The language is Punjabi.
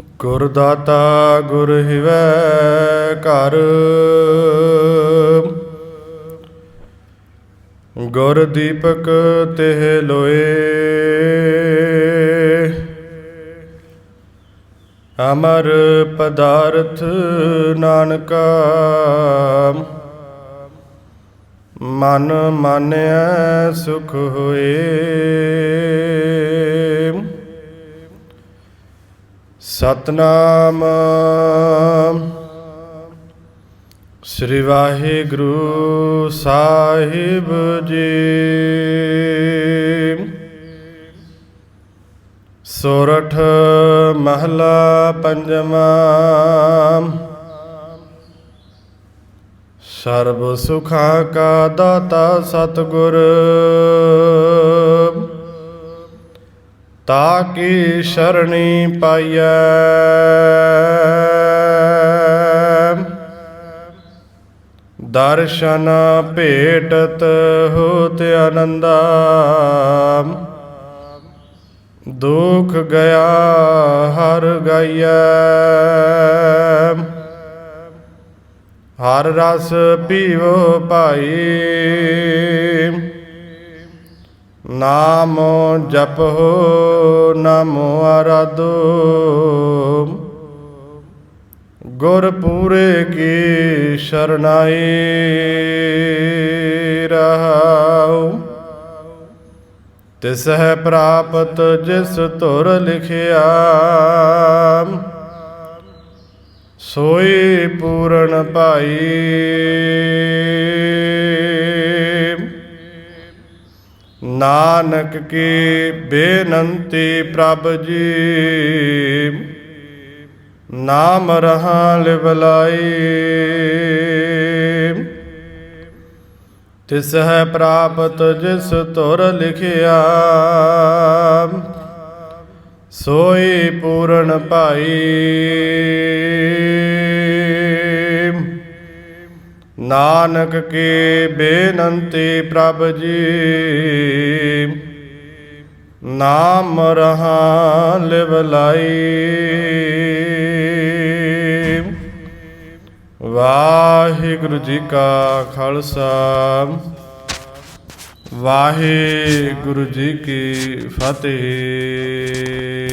ਗੁਰ ਦਾਤਾ ਗੁਰ ਹਿਵੈ ਘਰ। ਗੁਰ ਦੀਪਕ ਤਿਹ ਲੋਏ। ਅਮਰ ਪਦਾਰਥ ਨਾਨਕਾ। ਮਨ ਮਾਨਿਆ ਸੁਖ ਹੋਏ। ਸਤਨਾਮ। ਸ੍ਰੀ ਵਾਹਿਗੁਰੂ ਸਾਹਿਬ ਜੀ। ਸੋਰਠ ਮਹਲਾ ਪੰਜਵਾ। ਸਰਬ ਸੁਖਾਂ ਕਾ ਦਾਤਾ ਸਤਗੁਰ। ਤਾਕੀ ਸ਼ਰਣੀ ਪਾਈਐ? ਦਰਸ਼ਨ ਭੇਟਤ ਹੋਤ ਆਨੰਦਾ। ਦੁਖ ਗਿਆ ਹਰ ਗਾਈਐ। ਹਰ ਰਸ ਪੀਵੋ ਭਾਈ। ਨਾਮ ਜਪੋ ਨਾਮੋ ਆਰਾਧੋ ਗੁਰ ਪੂਰੇ ਕੀ ਸ਼ਰਨਾਈ ਰਹਾਉ। ਤਿਸ ਹੈ ਪ੍ਰਾਪਤ ਜਿਸ ਧੁਰ ਲਿਖਿਆ। ਸੋਈ ਪੂਰਨ ਭਾਈ ਨਾਨਕ ਕੀ ਬੇਨੰਤੀ ਪ੍ਰਭ ਜੀ। ਨਾਮ ਰਹਾ ਲਿਵਲਾਈ ਤਿਸ ਹੈ ਪ੍ਰਾਪਤ ਜਿਸ ਤੁਰ ਲਿਖਿਆ। ਸੋਈ ਪੂਰਨ ਭਾਈ। ਨਾਨਕ ਕੀ ਬੇਨੰਤੀ ਪ੍ਰਭ ਜੀ। ਨਾਮ ਰਹਾ ਲਿਵਲਾਈ ਵਾਹਿਗੁਰੂ ਜੀ ਕਾ ਖਾਲਸਾ। ਵਾਹਿਗੁਰੂ ਜੀ ਕੀ ਫਤਿਹ।